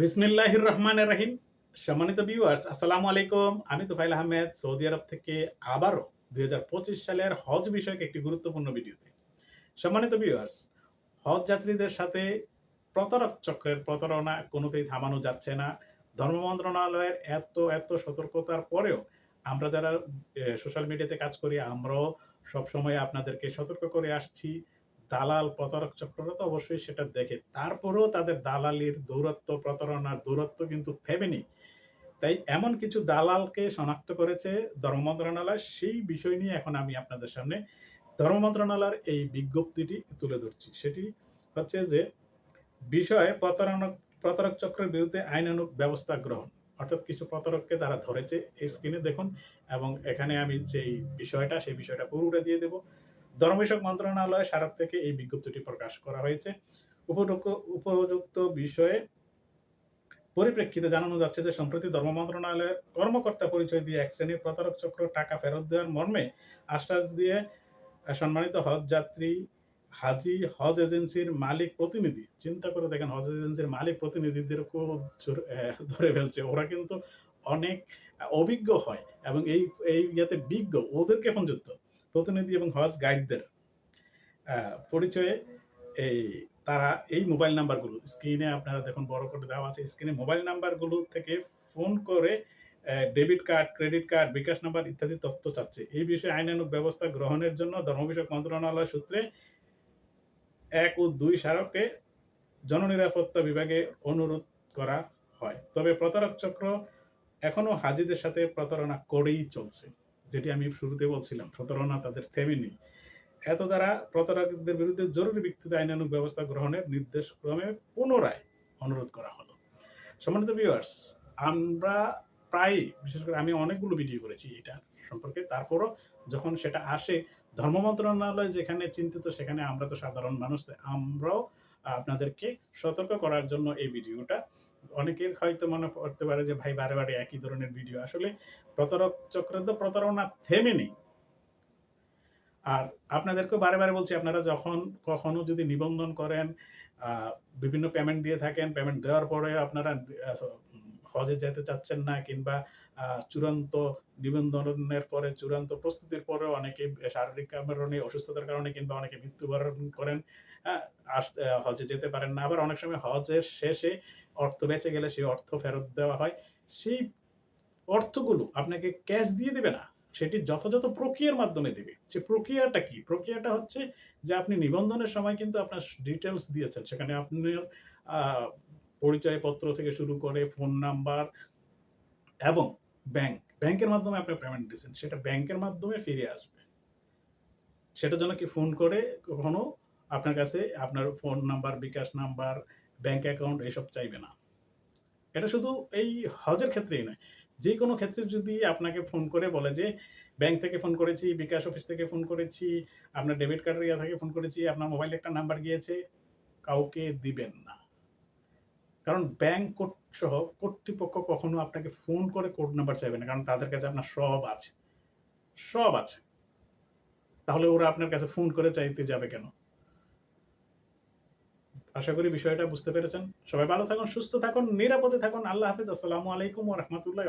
বিসমিল্লাহির রহমান রাহিম। সম্মানিত ভিউয়ার্স আসসালামু আলাইকুম। আমি তোফাইল আহমেদ, সৌদি আরব থেকে আবারও দু হাজার পঁচিশ সালের হজ বিষয়ক একটি গুরুত্বপূর্ণ ভিডিওতে। সম্মানিত ভিউয়ার্স হজ যাত্রীদের সাথে প্রতারক চক্রের প্রতারণা কোনোতেই থামানো যাচ্ছে না। ধর্ম মন্ত্রণালয়ের এত এত সতর্কতার পরেও আমরা যারা সোশ্যাল মিডিয়াতে কাজ করি, আমরাও সবসময় আপনাদেরকে সতর্ক করে আসছি। দালাল প্রতারক চক্ররা তো অবশ্যই সেটা দেখে। তারপরেও তাদের দালালির দৌরত্ব, প্রতারণার দৌরত্ব কিন্তু থেমেনি। তাই এমন কিছু দালালকে শনাক্ত করেছে ধর্ম মন্ত্রণালয়, সেই বিষয় নিয়ে এখন আমি আপনাদের সামনে ধর্ম মন্ত্রণালয়ের এই বিজ্ঞপ্তিটি তুলে ধরছি। সেটি হচ্ছে যে, বিষয়ে প্রতারণা, প্রতারক চক্রের বিরুদ্ধে আইনানুগ ব্যবস্থা গ্রহণ। অর্থাৎ কিছু প্রতারককে তারা ধরেছে এই স্ক্রিনে দেখুন এবং এখানে আমি যেই বিষয়টা, সেই বিষয়টা পুরোটা দিয়ে দেবো। ধর্মবিষয়ক মন্ত্রণালয় স্মারক থেকে এই বিজ্ঞপ্তিটি প্রকাশ করা হয়েছে। উপযুক্ত উপযুক্ত বিষয়ে পরিপ্রেক্ষিতে জানানো যাচ্ছে যে, সম্প্রতি ধর্ম মন্ত্রণালয়ের কর্মকর্তা পরিচয় দিয়ে এক শ্রেণির প্রতারক চক্র টাকা ফেরত দেওয়ার মর্মে আশ্বাস দিয়ে সম্মানিত হজ যাত্রী হাজি হজ এজেন্সির মালিক প্রতিনিধি, চিন্তা করে দেখেন হজ এজেন্সির মালিক প্রতিনিধিদেরকেও ধরে ফেলছে। ওরা কিন্তু অনেক অভিজ্ঞ হয় এবং এই এই ইয়েতে বিজ্ঞ, ওদেরকে এখন যুক্ত। প্রতিনিধি এবং হজ গাইডদের পরিচয়ে এই তারা এই মোবাইল নাম্বারগুলো স্ক্রিনে আপনারা দেখুন বড় করে দেওয়া আছে স্ক্রিনে মোবাইল নাম্বারগুলো থেকে ফোন করে debit card credit card bKash number ইত্যাদি তথ্য চাচ্ছে। এই বিষয়ে আইনানুগ ব্যবস্থা গ্রহণের জন্য ধর্ম বিষয়ক মন্ত্রণালয় সূত্রে এক ও দুই স্মারকে জননিরাপত্তা বিভাগে অনুরোধ করা হয়। তবে প্রতারক চক্র এখনও হাজিদের সাথে প্রতারণা করেই চলছে। যেটি আমি শুরুতে বলছিলাম, প্রতারণা তাদের থেমেনি। এত দ্বারা প্রতারকদের বিরুদ্ধে জরুরি ভিত্তিতে আইনানুগ ব্যবস্থা গ্রহণের নির্দেশ ক্রমে পুনরায় অনুরোধ করা হলো। সম্মানিত ভিউয়ার্স আমরা প্রায় বিশেষ করে আমি অনেকগুলো ভিডিও করেছি এটা সম্পর্কে, তারপরও যখন সেটা আসে, ধর্ম মন্ত্রণালয় যেখানে চিন্তিত, সেখানে আমরা তো সাধারণ মানুষ আমরাও আপনাদেরকে সতর্ক করার জন্য এই ভিডিওটা অনেকের হয়তো মনে করতে পারে যে, ভাই, বারে বারে একই ধরনের ভিডিও আসলে প্রতারক চক্রের তো প্রতারণা থেমে নেই। আর আপনাদেরকে বারে বারে বলছি, আপনারা যখন কখনো যদি নিবন্ধন করেন বিভিন্ন পেমেন্ট দিয়ে থাকেন পেমেন্ট দেওয়ার পরে আপনারা হজে যেতে চাচ্ছেন না কিংবা চূড়ান্ত নিবন্ধনের পরে, চূড়ান্ত প্রস্তুতির পরেও অনেকে শারীরিক কারণে অসুস্থতার কারণে কিংবা অনেকে মৃত্যুবরণ করেন হজে যেতে পারেন না। আবার অনেক সময় হজের শেষে অর্থ বেঁচে গেলে সেই অর্থ ফেরত দেওয়া হয়। সেই অর্থগুলো আপনাকে ক্যাশ দিয়ে দেবে না, সেটি যথাযথ প্রক্রিয়ার মাধ্যমে দেবে। সে প্রক্রিয়াটা কি? প্রক্রিয়াটা হচ্ছে যে আপনি নিবন্ধনের সময় কিন্তু আপনার ডিটেলস দিয়েছেন। সেখানে আপনার পরিচয়পত্র থেকে শুরু করে ফোন নাম্বার এবং ব্যাংক। ব্যাংকের মাধ্যমে আপনি পেমেন্ট দিয়েছেন, সেটা ব্যাংকের মাধ্যমে ফিরে আসবে। সেটা জন্য কি ফোন করে কখনো? আপনার কাছে আপনার phone number bKash number bank account এসব চাইবে না। এটা শুধু এই হজের ক্ষেত্রেই নয়। যে কোনো ক্ষেত্রে যদি আপনাকে ফোন করে বলে যে, ব্যাংক থেকে ফোন করেছি, বিকাশ অফিস থেকে ফোন করেছি, আপনার ডেবিট কার্ডের ইয়া থেকে ফোন করেছি, আপনার মোবাইলে একটা নাম্বার গিয়েছে, কাউকে দিবেন না। কারণ ব্যাংক সহ কর্তৃপক্ষ কখনো আপনাকে ফোন করে কোড নাম্বার চাইবে না, কারণ তাদের কাছে আপনার সব আছে। সব আছে। তাহলে ওরা আপনার কাছে ফোন করে চাইতে যাবে কেন? আশা করি বিষয়টা বুঝতে পেরেছেন। সবাই ভালো থাকুন, সুস্থ থাকুন, নিরাপদে থাকুন। আল্লাহ হাফিজ। আসসালামু আলাইকুম ও রহমতুল্লাহ